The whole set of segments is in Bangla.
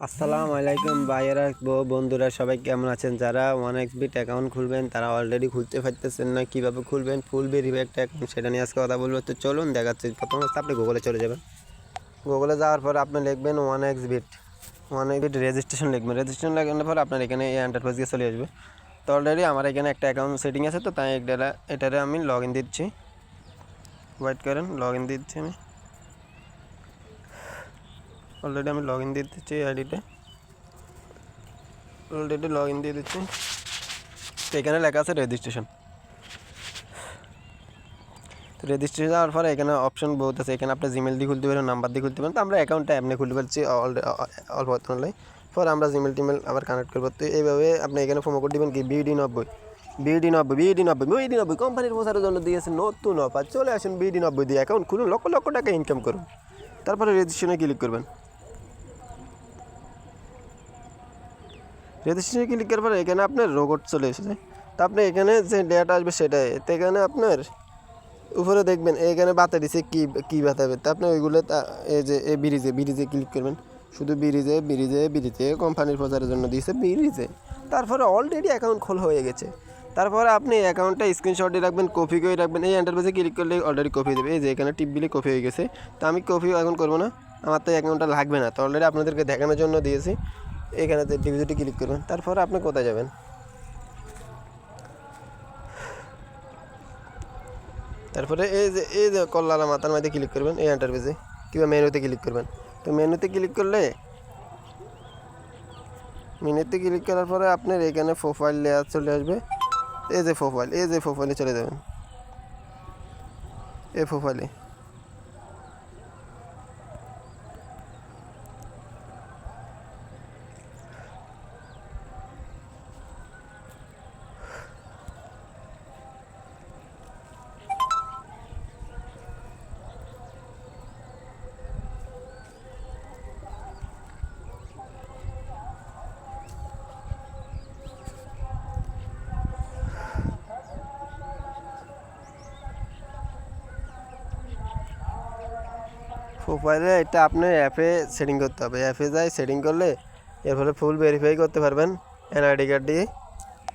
আসসালামু আলাইকুম ভাইয়েরা বন্ধুরা, সবাই কেমন আছেন? যারা ওয়ান এক্স বিট অ্যাকাউন্ট খুলবেন, তারা অলরেডি খুলতে পারতেছেন না, কীভাবে খুলবেন? ফুল ভেরিফাই একটা অ্যাকাউন্ট সেটা নিয়ে আজকে কথা বলব। তো চলুন, দেখাচ্ছি। প্রথম অবস্থা, আপনি গুগলে চলে যাবেন। গুগলে যাওয়ার পর আপনি লিখবেন one X bet one X bet registration লিখবেন। রেজিস্ট্রেশন লেখানোর পর আপনার এখানে এই এন্টারপ্রাইজ গিয়ে চলে আসবে। তো অলরেডি আমার এখানে একটা অ্যাকাউন্ট সেটিং আছে, তো তাই এটা এটারে আমি লগ ইন দিচ্ছি। ওয়েট করেন লগ ইন দিচ্ছি আমি। অলরেডি আমি লগ ইন দিয়ে দিচ্ছি আইডিতে অলরেডি লগ ইন দিয়ে দিচ্ছি। তো এখানে লেখা আছে রেজিস্ট্রেশন তো রেজিস্ট্রেশন যাওয়ার পরে এখানে অপশন বহুত আছে। এখানে আপনি জিমেল দিয়ে খুলতে পারেন নাম্বার দিয়ে খুলতে পারেন। তো আমরা অ্যাকাউন্টটা এমনি খুলতে পারছি অল্প অর্থনলাই পরে আমরা জিমেল টিমেল আবার কানেক্ট করব। তো এইভাবে আপনি এখানে ফোন করে দেবেন কি? বিডি নব্বই। বিডি নব্বই বিডি নব্বই বিডি নব্বই কোম্পানির প্রচারের জন্য দিয়েছে নতুন অফার চলে আসুন বিডি নব্বই দিয়ে। অ্যাকাউন্ট খুলুন, লক্ষ লক্ষ টাকা ইনকাম করুন। তারপরে রেজিস্ট্রেশনে ক্লিক করবেন। রেজিস্ট্রেশনে ক্লিক করার পরে এখানে আপনার রোবট চলে এসেছে। তো আপনি এখানে যে ডেটা আসবে সেটাই। তো এখানে আপনার উপরে দেখবেন, এখানে বাতা দিছে কি কি বাতাবে তো আপনি ওইগুলো এই যে, এই ব্রিজে ব্রিজে ক্লিক করবেন। শুধু ব্রিজে ব্রিজে ব্রিজে কোম্পানির প্রচারের জন্য দিয়েছে ব্রিজে তারপরে অলরেডি অ্যাকাউন্ট খোলা হয়ে গেছে। তারপরে আপনি অ্যাকাউন্টটা স্ক্রিনশট রাখবেন কপি করে রাখবেন। এই এন্টারপ্রাইজে ক্লিক করলে অলরেডি কপি দেবে এই যে, এখানে টিপ দিলে কপি হয়ে গেছে। তো আমি কপি এখন করব না। আমার তো অ্যাকাউন্টটা লাগবে না। তো অলরেডি আপনাদেরকে দেখানোর জন্য দিয়েছি। এখানে ডিভিজিটি ক্লিক করবেন। তারপরে আপনি কোথায় যাবেন? তারপরে এই যে এই যে কল্লালা মাথার মধ্যে ক্লিক করবেন, এই এন্টারপ্রাইজে কিংবা মেনুতে ক্লিক করবেন। তো মেনুতে ক্লিক করলে মেনুতে ক্লিক করার পরে আপনার এখানে প্রোফাইল লেয়ার চলে আসবে। এই যে প্রোফাইল এই যে প্রোফাইলে চলে যাবেন। এই প্রোফাইলে প্রোফাইলে এটা আপনি অ্যাপে সেটিং করতে হবে। অ্যাপে যাই সেটিং করলে এর ফলে ফুল ভেরিফাই করতে পারবেন। এনআইডি কার্ড দিয়ে।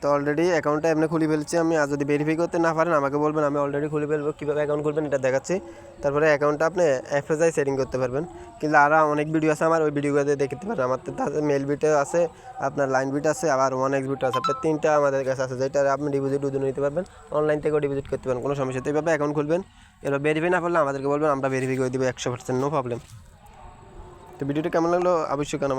তো অলরেডি অ্যাকাউন্টটা এমনি খুলে ফেলছি আমি। আর যদি ভেরিফাই করতে না পারেন, আমাকে বলবেন, আমি অলরেডি খুলে ফেলব। কীভাবে অ্যাকাউন্ট খুলবেন, এটা দেখাচ্ছি। তারপরে অ্যাকাউন্টটা আপনি অ্যাপে যাই সেটিং করতে পারবেন। কিন্তু আরও অনেক ভিডিও আছে আমার, ওই ভিডিওগুলোতে দেখতে পারেন। আমার তো তাতে মেল বিটে আছে, আপনার লাইন বিট আছে, আবার ওয়ান এক্স বিট আছে। আপনার তিনটা আমাদের কাছে আছে, যেটা আপনি ডিপোজিট উদয় নিতে পারবেন। অনলাইন থেকেও ডিপোজিট করতে পারেন, কোনো সমস্যা তো এইভাবে অ্যাকাউন্ট খুলবেন, এবার ভেরিফাই না পারলে আমাদেরকে বলবেন, আমরা ভেরিফাই করে দেবো একশো পার্সেন্ট নো প্রবলেম তো ভিডিওটা কেমন লাগল? অবশ্যই কেন